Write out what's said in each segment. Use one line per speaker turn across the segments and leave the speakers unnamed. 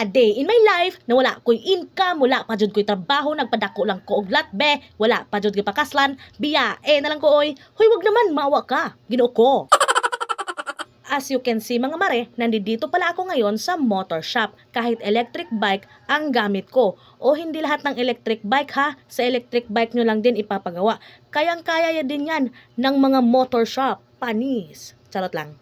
a day in my life na wala ko'y income, wala pa jud ko'y trabaho, nagpadako lang ko og latbe, wala pa jud ko'y pakaslan, biya, eh na lang ko oy. Hoy, wag naman maawa ka. Ginoo ko. As you can see mga mare, nandito pala ako ngayon sa motor shop. Kahit electric bike ang gamit ko. O hindi lahat ng electric bike ha, sa electric bike nyo lang din ipapagawa. Kayang-kaya ya din yan ng mga motor shop. Panis. Charot lang.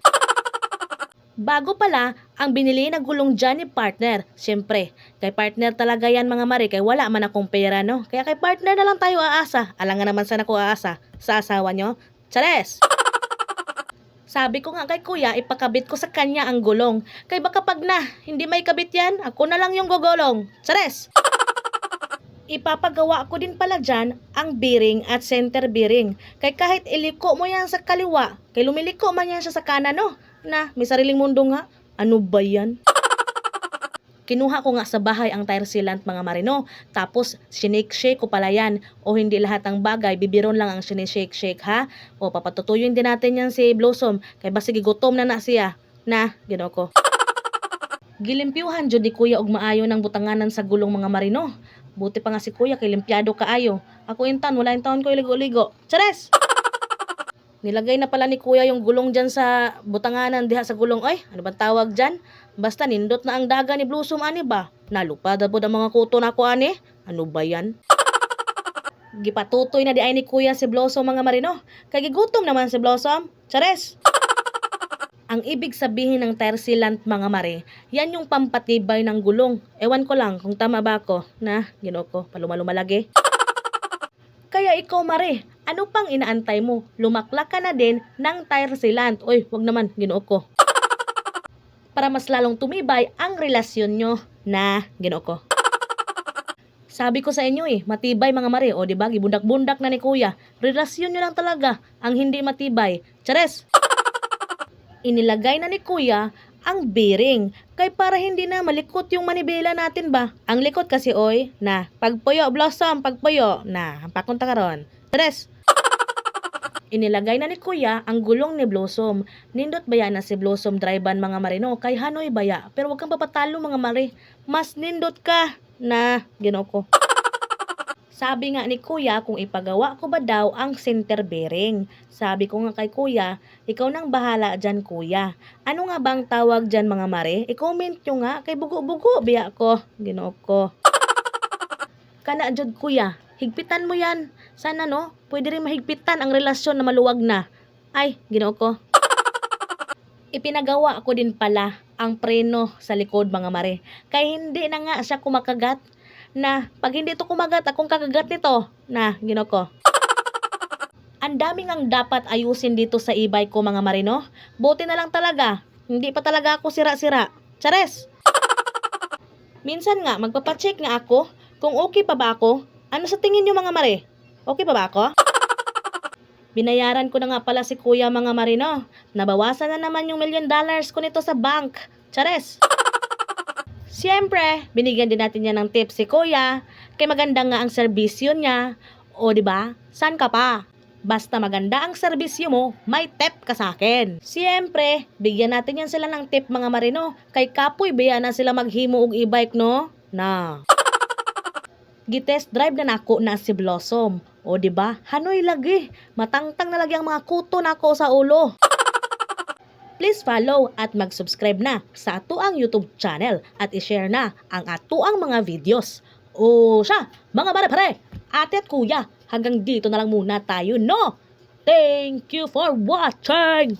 Bago pala, ang binili na gulong dyan ni partner. Siyempre, kay partner talaga yan mga mare, kay wala man akong pera, no? Kaya kay partner na lang tayo aasa. Alangan naman sana ko aasa sa asawa nyo. Chares! Sabi ko nga kay kuya, ipakabit ko sa kanya ang gulong. Kay baka pag na, hindi may kabit yan, ako na lang yung gugulong. Chares! Ipapagawa ko din pala dyan ang bearing at center bearing. Kay kahit iliko mo yan sa kaliwa, kay lumiliko man yan siya sa kanan, no? Na, may sariling mundo nga. Ano ba yan? Kinuha ko nga sa bahay ang tire sealant mga marino. Tapos, sinake-shake ko pala yan. O hindi lahat ng bagay, bibiron lang ang sinishake-shake ha. O papatutuyuin din natin yan si Blossom. Kay basig gutom na na siya. Na, gino ko. Gilimpyuhan jud ni kuya og maayo ng butanganan sa gulong mga marino. Buti pa nga si kuya kay limpyado kaayo. Ako intan, wala yung taon ko ligo-ligo. Chares! Nilagay na pala ni kuya yung gulong dyan sa butanganan diha sa gulong. Ay, ano ba tawag dyan? Basta nindot na ang daga ni Blossom ani ba? Nalupada po ang mga kuto na ko ani? Ano ba yan? Gipatutoy na di ay ni kuya si Blossom mga marino. Kay gigutom naman si Blossom. Chares! Ang ibig sabihin ng tire sealant mga mare, yan yung pampatibay ng gulong. Ewan ko lang kung tama ba ako. Na, ginoo ko, palumalumalagi. Kaya ikaw mare, ano pang inaantay mo? Lumaklak ka na din ng tire sealant. Oy, wag naman, ginoo ko. Para mas lalong tumibay ang relasyon nyo na ginoo ko. Sabi ko sa inyo eh, matibay mga mare. O di ba gibundak-bundak na ni kuya. Relasyon nyo lang talaga ang hindi matibay. Chares! Inilagay na ni kuya ang bearing. Kay para hindi na malikot yung manibela natin ba? Ang likot kasi oy, na pagpuyo blossom, pagpuyo, na pakunta karon. Tres. Inilagay na ni kuya ang gulong ni Blossom. Nindot baya na si Blossom drivean mga marino kay Hanoy baya. Pero wag kang papatalo mga mare. Mas nindot ka na ginoo ko. Sabi nga ni kuya kung ipagawa ko ba daw ang center bearing. Sabi ko nga kay kuya, ikaw nang bahala dyan kuya. Ano nga bang tawag dyan mga mare? I-comment nyo nga kay bugo-bugo biya ko. Ginoo ko. Kana jud kuya, higpitan mo yan. Sana no, pwede rin mahigpitan ang relasyon na maluwag na. Ay, ginoo ko. Ipinagawa ko din pala ang preno sa likod mga mare. Kay hindi na nga siya kumakagat na pag hindi ito kumagat, akong kakagat nito. Na, ginoo ko. Ang daming ang dapat ayusin dito sa e-bike ko mga marino. Buti na lang talaga. Hindi pa talaga ako sira-sira. Chares! Minsan nga, magpapacheck nga ako kung okay pa ba ako. Ano sa tingin nyo mga mare? Okay pa ba ako? Binayaran ko na nga pala si kuya mga marino. Nabawasan na naman yung million dollars ko nito sa bank. Chares! Siyempre, binigyan din natin niya ng tips si kuya. Kay maganda nga ang serbisyo niya. O di ba? San ka pa? Basta maganda ang serbisyo mo, may tip ka sa akin. Siyempre, bigyan natin yan sila ng tip mga marino. Kay kapoy baya na sila maghimo og e-bike no? Na. Gitest drive na nako na si Blossom. O di ba? Hanoy lagi. Matangtang na lagi ang mga kuto nako sa ulo. Please follow at mag-subscribe na sa ato ang YouTube channel at i-share na ang ato ang mga videos. O siya, mga pare-pare, ate at kuya, hanggang dito na lang muna tayo, no? Thank you for watching!